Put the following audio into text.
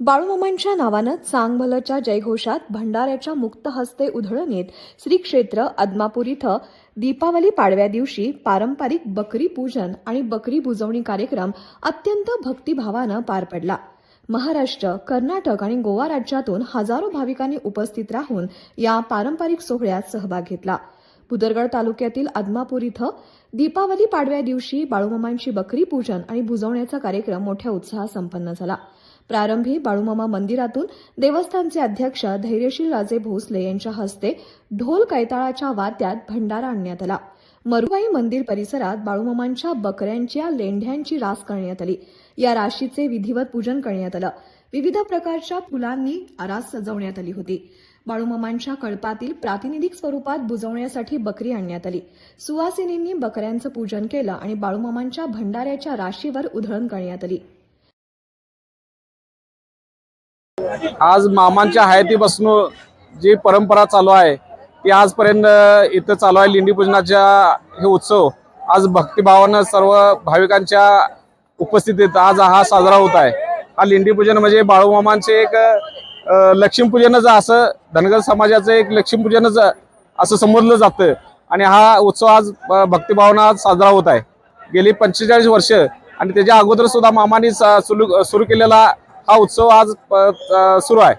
बाळूमामांच्या नावानं चांगभलच्या जयघोषात भंडाऱ्याच्या मुक्त हस्ते उधळणीत श्री क्षेत्र अदमापूर इथं दीपावली पाडव्या दिवशी पारंपरिक बकरी पूजन आणि बकरी बुजवणी कार्यक्रम अत्यंत भक्तिभावानं पार पडला. महाराष्ट्र कर्नाटक आणि गोवा राज्यातून हजारो भाविकांनी उपस्थित राहून या पारंपरिक सोहळ्यात सहभाग घेतला. भुदरगड तालुक्यातील आदमापूर इथं दीपावली पाडव्या दिवशी बाळूमामांची बकरी पूजन आणि भुजवण्याचा कार्यक्रम मोठ्या उत्साहात संपन्न झाला. प्रारंभी बाळूमामा मंदिरातून देवस्थानचे अध्यक्ष धैर्यशील राजे भोसले यांच्या हस्ते ढोल कैताळाच्या वाद्यात भंडारा आणण्यात आला. मरुबाई मंदिर परिसरात बाळूमामांच्या बकऱ्यांच्या लेंढ्यांची रास करण्यात आली. या राशीचे विधिवत पूजन करण्यात आलं. विविध प्रकारच्या फुलांनी आरास सजवण्यात आली होती. बाळूमामांच्या कळपातील प्रातिनिधिक स्वरूपात बुजवण्यासाठी बकरी आणण्यात आली. सुवासिनींनी बकऱ्यांचं पूजन केलं आणि बाळूमामांच्या भंडाऱ्याच्या राशीवर उधळण करण्यात आली. आज मामांच्या हयातीपासून जी परंपरा चालू आहे ती आजपर्यंत इथं चालू आहे लिंडी पूजनाच्या हे उत्सव. आज भक्तिभावानं सर्व भाविकांच्या उपस्थितीत आज हा साजरा होत आहे. हा लिंडी पूजन म्हणजे बाळूमामांचे एक लक्ष्मीपूजनच असं धनगर समाजाचं एक लक्ष्मीपूजनच असं समजलं जातं. आणि हा उत्सव आज भक्तिभावना आज साजरा होत आहे. गेली पंचेचाळीस वर्ष आणि त्याच्या अगोदर सुद्धा मामांनी सुरू सुरू केलेला हा उत्सव आज सुरू आहे.